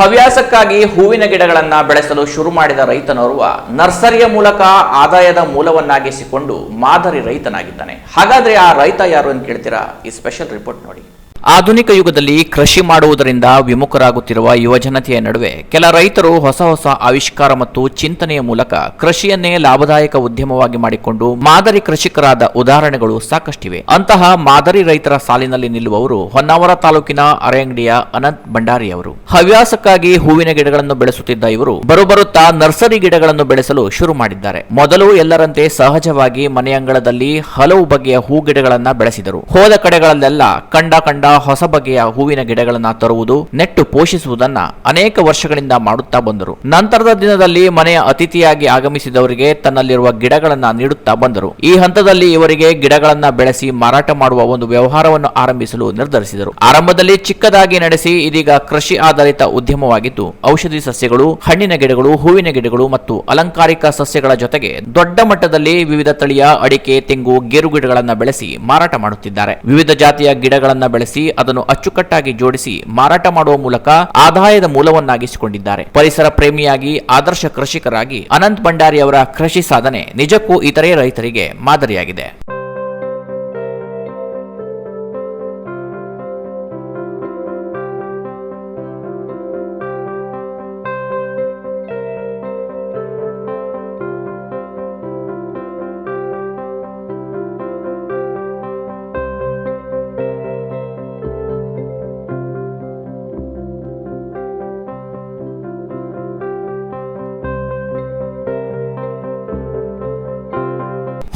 ಹವ್ಯಾಸಕ್ಕಾಗಿ ಹೂವಿನ ಗಿಡಗಳನ್ನ ಬೆಳೆಸಲು ಶುರು ಮಾಡಿದ ರೈತನೋರ್ವ ನರ್ಸರಿಯ ಮೂಲಕ ಆದಾಯದ ಮೂಲವನ್ನಾಗಿಸಿಕೊಂಡು ಮಾದರಿ ರೈತನಾಗಿದ್ದಾನೆ. ಹಾಗಾದ್ರೆ ಆ ರೈತ ಯಾರು ಅಂತ ಕೇಳ್ತೀರಾ? ಈ ಸ್ಪೆಷಲ್ ರಿಪೋರ್ಟ್ ನೋಡಿ. ಆಧುನಿಕ ಯುಗದಲ್ಲಿ ಕೃಷಿ ಮಾಡುವುದರಿಂದ ವಿಮುಖರಾಗುತ್ತಿರುವ ಯುವಜನತೆಯ ನಡುವೆ ಕೆಲ ರೈತರು ಹೊಸ ಹೊಸ ಆವಿಷ್ಕಾರ ಮತ್ತು ಚಿಂತನೆಯ ಮೂಲಕ ಕೃಷಿಯನ್ನೇ ಲಾಭದಾಯಕ ಉದ್ಯಮವಾಗಿ ಮಾಡಿಕೊಂಡು ಮಾದರಿ ಕೃಷಿಕರಾದ ಉದಾಹರಣೆಗಳು ಸಾಕಷ್ಟಿವೆ. ಅಂತಹ ಮಾದರಿ ರೈತರ ಸಾಲಿನಲ್ಲಿ ನಿಲ್ಲುವವರು ಹೊನ್ನಾವರ ತಾಲೂಕಿನ ಅರೆಂಗಡಿಯ ಅನಂತ್ ಭಂಡಾರಿ ಅವರು. ಹವ್ಯಾಸಕ್ಕಾಗಿ ಹೂವಿನ ಗಿಡಗಳನ್ನು ಬೆಳೆಸುತ್ತಿದ್ದ ಇವರು ಬರುಬರುತ್ತಾ ನರ್ಸರಿ ಗಿಡಗಳನ್ನು ಬೆಳೆಸಲು ಶುರು ಮಾಡಿದ್ದಾರೆ. ಮೊದಲು ಎಲ್ಲರಂತೆ ಸಹಜವಾಗಿ ಮನೆಯಂಗಳದಲ್ಲಿ ಹಲವು ಬಗೆಯ ಹೂ ಗಿಡಗಳನ್ನು ಬೆಳೆಸಿದರು. ಹೋದ ಕಡೆಗಳಲ್ಲೆಲ್ಲ ಕಂಡ ಕಂಡ ಹೊಸ ಬಗೆಯ ಹೂವಿನ ಗಿಡಗಳನ್ನ ತರುವುದು, ನೆಟ್ಟು ಪೋಷಿಸುವುದನ್ನ ಅನೇಕ ವರ್ಷಗಳಿಂದ ಮಾಡುತ್ತಾ ಬಂದರು. ನಂತರದ ದಿನದಲ್ಲಿ ಮನೆಯ ಅತಿಥಿಯಾಗಿ ಆಗಮಿಸಿದವರಿಗೆ ತನ್ನಲ್ಲಿರುವ ಗಿಡಗಳನ್ನ ನೀಡುತ್ತಾ ಬಂದರು. ಈ ಹಂತದಲ್ಲಿ ಇವರಿಗೆ ಗಿಡಗಳನ್ನ ಬೆಳೆಸಿ ಮಾರಾಟ ಮಾಡುವ ಒಂದು ವ್ಯವಹಾರವನ್ನು ಆರಂಭಿಸಲು ನಿರ್ಧರಿಸಿದರು. ಆರಂಭದಲ್ಲಿ ಚಿಕ್ಕದಾಗಿ ನಡೆಸಿ ಇದೀಗ ಕೃಷಿ ಆಧಾರಿತ ಉದ್ಯಮವಾಗಿದ್ದು, ಔಷಧಿ ಸಸ್ಯಗಳು, ಹಣ್ಣಿನ ಗಿಡಗಳು, ಹೂವಿನ ಗಿಡಗಳು ಮತ್ತು ಅಲಂಕಾರಿಕ ಸಸ್ಯಗಳ ಜೊತೆಗೆ ದೊಡ್ಡ ಮಟ್ಟದಲ್ಲಿ ವಿವಿಧ ತಳಿಯ ಅಡಿಕೆ, ತೆಂಗು ಗೇರು ಗಿಡಗಳನ್ನ ಬೆಳೆಸಿ ಮಾರಾಟ ಮಾಡುತ್ತಿದ್ದಾರೆ. ವಿವಿಧ ಜಾತಿಯ ಗಿಡಗಳನ್ನ ಬೆಳೆಸಿ ಅದನ್ನು ಅಚ್ಚುಕಟ್ಟಾಗಿ ಜೋಡಿಸಿ ಮಾರಾಟ ಮಾಡುವ ಮೂಲಕ ಆದಾಯದ ಮೂಲವನ್ನಾಗಿಸಿಕೊಂಡಿದ್ದಾರೆ. ಪರಿಸರ ಪ್ರೇಮಿಯಾಗಿ ಆದರ್ಶ ಕೃಷಿಕರಾಗಿ ಅನಂತ್ ಭಂಡಾರಿ ಅವರ ಕೃಷಿ ಸಾಧನೆ ನಿಜಕ್ಕೂ ಇತರೆ ರೈತರಿಗೆ ಮಾದರಿಯಾಗಿದೆ.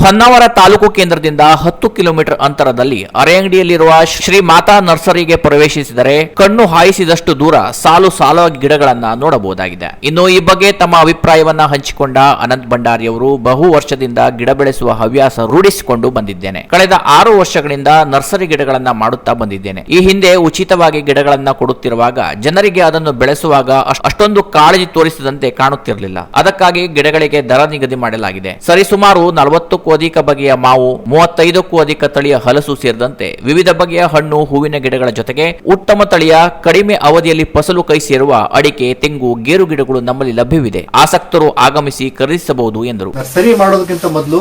ಹೊನ್ನಾವರ ತಾಲೂಕು ಕೇಂದ್ರದಿಂದ ಹತ್ತು ಕಿಲೋಮೀಟರ್ ಅಂತರದಲ್ಲಿ ಅರೆಯಂಗಡಿಯಲ್ಲಿರುವ ಶ್ರೀ ಮಾತಾ ನರ್ಸರಿಗೆ ಪ್ರವೇಶಿಸಿದರೆ ಕಣ್ಣು ಹಾಯಿಸಿದಷ್ಟು ದೂರ ಸಾಲು ಸಾಲಾಗಿ ಗಿಡಗಳನ್ನ ನೋಡಬಹುದಾಗಿದೆ. ಇನ್ನು ಈ ಬಗ್ಗೆ ತಮ್ಮ ಅಭಿಪ್ರಾಯವನ್ನ ಹಂಚಿಕೊಂಡ ಅನಂತ್ ಭಂಡಾರಿಯವರು ಬಹು ವರ್ಷದಿಂದ ಗಿಡ ಬೆಳೆಸುವ ಹವ್ಯಾಸ ರೂಢಿಸಿಕೊಂಡು ಬಂದಿದ್ದೇನೆ. ಕಳೆದ ಆರು ವರ್ಷಗಳಿಂದ ನರ್ಸರಿ ಗಿಡಗಳನ್ನ ಮಾಡುತ್ತಾ ಬಂದಿದ್ದೇನೆ. ಈ ಹಿಂದೆ ಉಚಿತವಾಗಿ ಗಿಡಗಳನ್ನ ಕೊಡುತ್ತಿರುವಾಗ ಜನರಿಗೆ ಅದನ್ನು ಬೆಳೆಸುವಾಗ ಅಷ್- ಅಷ್ಟೊಂದು ಕಾಳಜಿ ತೋರಿಸಿದಂತೆ ಕಾಣುತ್ತಿರಲಿಲ್ಲ. ಅದಕ್ಕಾಗಿ ಗಿಡಗಳಿಗೆ ದರ ನಿಗದಿ ಮಾಡಲಾಗಿದೆ. ಸರಿಸುಮಾರು ನಲವತ್ತಕ್ಕೂ ಅಧಿಕ ಬಗೆಯ ಮಾವು, ಮೂವತ್ತೈದಕ್ಕೂ ಅಧಿಕ ತಳಿಯ ಹಲಸು ಸೇರಿದಂತೆ ವಿವಿಧ ಬಗೆಯ ಹಣ್ಣು, ಹೂವಿನ ಗಿಡಗಳ ಜೊತೆಗೆ ಉತ್ತಮ ತಳಿಯ, ಕಡಿಮೆ ಅವಧಿಯಲ್ಲಿ ಫಸಲು ಕೈ ಸೇರುವ ಅಡಿಕೆ, ತೆಂಗು, ಗೇರು ಗಿಡಗಳು ನಮ್ಮಲ್ಲಿ ಲಭ್ಯವಿದೆ. ಆಸಕ್ತರು ಆಗಮಿಸಿ ಖರೀದಿಸಬಹುದು ಎಂದರು. ನರ್ಸರಿ ಮಾಡೋದಕ್ಕಿಂತ ಮೊದಲು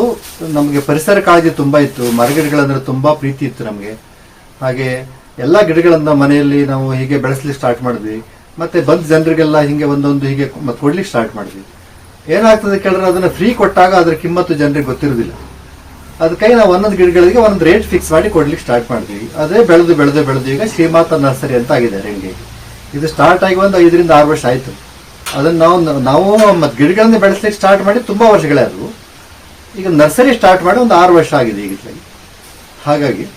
ನಮಗೆ ಪರಿಸರ ಕಾಳಜಿ ತುಂಬಾ ಇತ್ತು. ಮರಗಿಡಗಳಂದ್ರೆ ತುಂಬಾ ಪ್ರೀತಿ ಇತ್ತು ನಮಗೆ. ಹಾಗೆ ಎಲ್ಲಾ ಗಿಡಗಳನ್ನ ಮನೆಯಲ್ಲಿ ನಾವು ಹೀಗೆ ಬೆಳೆಸಲಿ ಸ್ಟಾರ್ಟ್ ಮಾಡಿದ್ವಿ. ಮತ್ತೆ ಬಂದ ಜನರಿಗೆಲ್ಲ ಹಿಂಗೆ ಒಂದೊಂದು ಹೀಗೆ ಕೊಡ್ಲಿಕ್ಕೆ ಸ್ಟಾರ್ಟ್ ಮಾಡಿದ್ವಿ. ಏನಾಗ್ತದೆ ಕೇಳಿದ್ರೆ ಅದನ್ನ ಫ್ರೀ ಕೊಟ್ಟಾಗ ಅದ್ರ ಕಿಮ್ಮತ್ತು ಜನರಿಗೆ ಗೊತ್ತಿರೋದಿಲ್ಲ. ಅದಕ್ಕಾಗಿ ನಾವು ಒಂದೊಂದು ಗಿಡಗಳಿಗೆ ಒಂದು ರೇಟ್ ಫಿಕ್ಸ್ ಮಾಡಿ ಕೊಡ್ಲಿಕ್ಕೆ ಸ್ಟಾರ್ಟ್ ಮಾಡಿದ್ವಿ ಅದೇ ಬೆಳೆದು ಬೆಳೆದು ಬೆಳೆದು ಈಗ ಶ್ರೀಮಾತ ನರ್ಸರಿ ಅಂತ ಆಗಿದೆ ನಿಮಗೆ ಇದು ಸ್ಟಾರ್ಟ್ ಆಗಿ ಒಂದು ಐದರಿಂದ ಆರು ವರ್ಷ ಆಯ್ತು. ಅದನ್ನ ನಾವು ನಾವು ಮತ್ತೆ ಗಿಡಗಳನ್ನ ಬೆಳೆಸ್ಲಿಕ್ಕೆ ಸ್ಟಾರ್ಟ್ ಮಾಡಿ ತುಂಬಾ ವರ್ಷಗಳೇ ಅದು. ಈಗ ನರ್ಸರಿ ಸ್ಟಾರ್ಟ್ ಮಾಡಿ ಒಂದು ಆರು ವರ್ಷ ಆಗಿದೆ ಈಗ. ಹಾಗಾಗಿ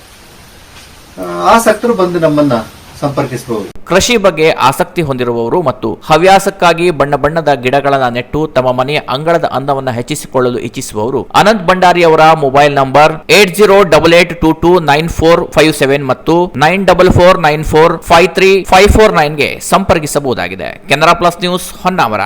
ಆಸಕ್ತರು ಬಂದು ನಮ್ಮನ್ನ ಸಂಪರ್ಕಿಸಬಹುದು. ಕೃಷಿ ಬಗ್ಗೆ ಆಸಕ್ತಿ ಹೊಂದಿರುವವರು ಮತ್ತು ಹವ್ಯಾಸಕ್ಕಾಗಿ ಬಣ್ಣ ಬಣ್ಣದ ಗಿಡಗಳನ್ನು ನೆಟ್ಟು ತಮ್ಮ ಮನೆಯ ಅಂಗಳದ ಅಂದವನ್ನು ಹೆಚ್ಚಿಸಿಕೊಳ್ಳಲು ಇಚ್ಛಿಸುವವರು ಅನಂತ್ ಭಂಡಾರಿ ಅವರ mobile number eight zero double eight two two nine four five seven ಮತ್ತು nine double four nine four five three five four ನೈನ್ಗೆ ಸಂಪರ್ಕಿಸಬಹುದಾಗಿದೆ. Canara plus news Honnavar.